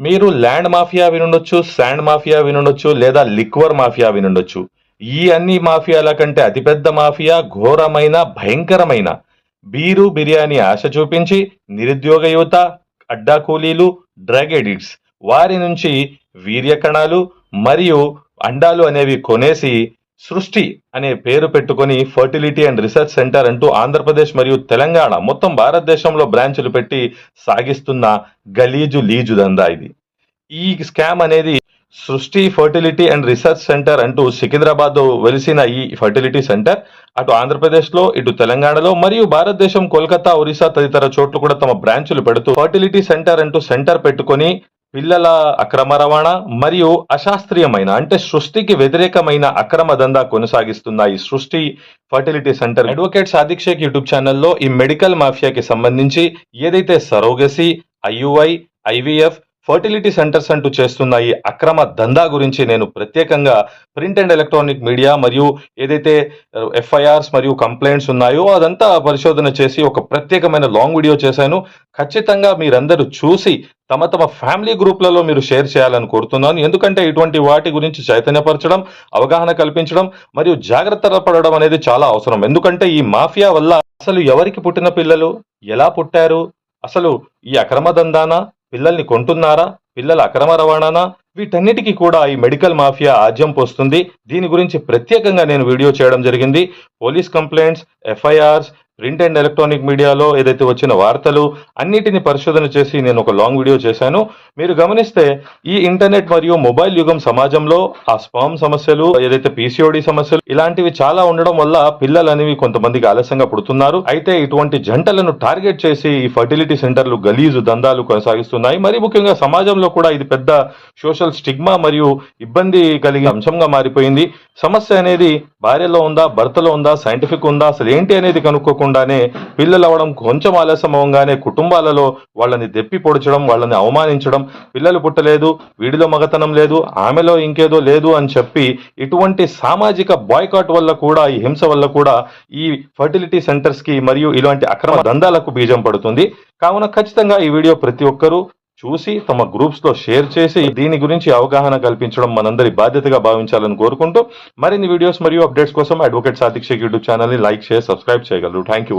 మీరు land mafia వినుండొచ్చు sand mafia వినుండొచ్చు లేదా లిక్వర్ మాఫియా వినుండొచ్చు. ఈ అన్ని మాఫియాల కంటే అతిపెద్ద మాఫియా ఘోరమైన భయంకరమైన. బీరు బిర్యానీ ఆశ చూపించి నిరుద్యోగ యువత అడ్డా కూలీలు డ్రగ్ ఎడిక్ట్స్ వారి నుంచి వీర్యకణాలు మరియు అండాలు అనేవి కొనేసి సృష్టి అనే పేరు పెట్టుకొని ఫర్టిలిటీ అండ్ రీసెర్చ్ సెంటర్ అంటూ ఆంధ్రప్రదేశ్ మరియు తెలంగాణ మొత్తం భారతదేశంలో బ్రాంచులు పెట్టి సాగిస్తున్న గలీజు లీజు దందా ఇది. ఈ స్కామ్ అనేది సృష్టి ఫర్టిలిటీ అండ్ రీసెర్చ్ సెంటర్ అంటూ సికింద్రాబాద్ వెలిసిన ఈ ఫర్టిలిటీ సెంటర్ అటు ఆంధ్రప్రదేశ్లో ఇటు తెలంగాణలో మరియు భారతదేశం కోల్కతా ఒరిస్సా తదితర చోట్ల కూడా తమ బ్రాంచులు పెడుతూ ఫర్టిలిటీ సెంటర్ అంటూ సెంటర్ పెట్టుకొని పిల్లల అక్రమ రవాణా మరియు అశాస్త్రీయమైన అంటే సృష్టికి వ్యతిరేకమైన అక్రమ దందా కొనసాగిస్తున్న ఈ Srishti fertility centre advocate Sadiq Sheikh YouTube ఛానల్లో ఈ మెడికల్ మాఫియాకి సంబంధించి ఏదైతే surrogacy IUI IVF fertility centres అంటూ చేస్తున్న ఈ అక్రమ దందా గురించి నేను ప్రత్యేకంగా ప్రింట్ అండ్ ఎలక్ట్రానిక్ మీడియా మరియు ఏదైతే ఎఫ్ఐఆర్స్ మరియు కంప్లైంట్స్ ఉన్నాయో అదంతా పరిశోధన చేసి ఒక ప్రత్యేకమైన లాంగ్ వీడియో చేశాను. ఖచ్చితంగా మీరందరూ చూసి తమ తమ ఫ్యామిలీ గ్రూప్లలో మీరు షేర్ చేయాలని కోరుతున్నాను. ఎందుకంటే ఇటువంటి వాటి గురించి చైతన్యపరచడం అవగాహన కల్పించడం మరియు జాగ్రత్త పడడం అనేది చాలా అవసరం. ఎందుకంటే ఈ మాఫియా వల్ల అసలు ఎవరికి పుట్టిన పిల్లలు? ఎలా పుట్టారు? అసలు ఈ అక్రమ దందానా? పిల్లల్ని కొంటున్నారా? పిల్లల అక్రమ రవాణానా? వీటన్నిటికీ కూడా ఈ మెడికల్ మాఫియా ఆజ్యం పోస్తుంది. దీని గురించి ప్రత్యేకంగా నేను వీడియో చేయడం జరిగింది. Police complaints FIRs print and electronic మీడియాలో ఏదైతే వచ్చిన వార్తలు అన్నిటిని పరిశోధన చేసి నేను ఒక లాంగ్ వీడియో చేశాను. మీరు గమనిస్తే ఈ ఇంటర్నెట్ మరియు మొబైల్ యుగం సమాజంలో ఆ స్పామ్ సమస్యలు ఏదైతే పీసీఓడి సమస్యలు ఇలాంటివి చాలా ఉండడం వల్ల పిల్లలు అనేవి కొంతమందికి ఆలస్యంగా పుడుతున్నారు. అయితే ఇటువంటి జంటలను టార్గెట్ చేసి ఈ ఫర్టిలిటీ సెంటర్లు గలీజు దందాలు కొనసాగిస్తున్నాయి. మరి ముఖ్యంగా సమాజంలో కూడా ఇది పెద్ద సోషల్ స్టిగ్మా మరియు ఇబ్బంది కలిగే అంశంగా మారిపోయింది. సమస్య అనేది భార్యలో ఉందా భర్తలో ఉందా సైంటిఫిక్ ఉందా అసలు ఏంటి అనేది కనుక్కోకుండా కనుక్కోకుండానే పిల్లలు అవ్వడం కొంచెం ఆలస్యం అవగానే కుటుంబాలలో వాళ్ళని దెప్పి పొడచడం వాళ్ళని అవమానించడం పిల్లలు పుట్టలేదు వీడిలో మగతనం లేదు ఆమెలో ఇంకేదో లేదు అని చెప్పి ఇటువంటి సామాజిక బాయ్కాట్ వల్ల కూడా ఈ హింస వల్ల కూడా ఈ ఫర్టిలిటీ సెంటర్స్కి మరియు ఇలాంటి అక్రమ దందాలకు బీజం పడుతుంది. కావున ఖచ్చితంగా ఈ వీడియో ప్రతి ఒక్కరూ చూసి తమ గ్రూప్స్లో షేర్ చేసి దీని గురించి అవగాహన కల్పించడం మనందరి బాధ్యతగా భావించాలని కోరుకుంటూ మరిన్ని వీడియోస్ మరియు అప్డేట్స్ కోసం అడ్వకేట్ సాదిక్ షేక్ యూట్యూబ్ ఛానల్ని లైక్ చేసి సబ్స్క్రైబ్ చేయగలరు. Thank you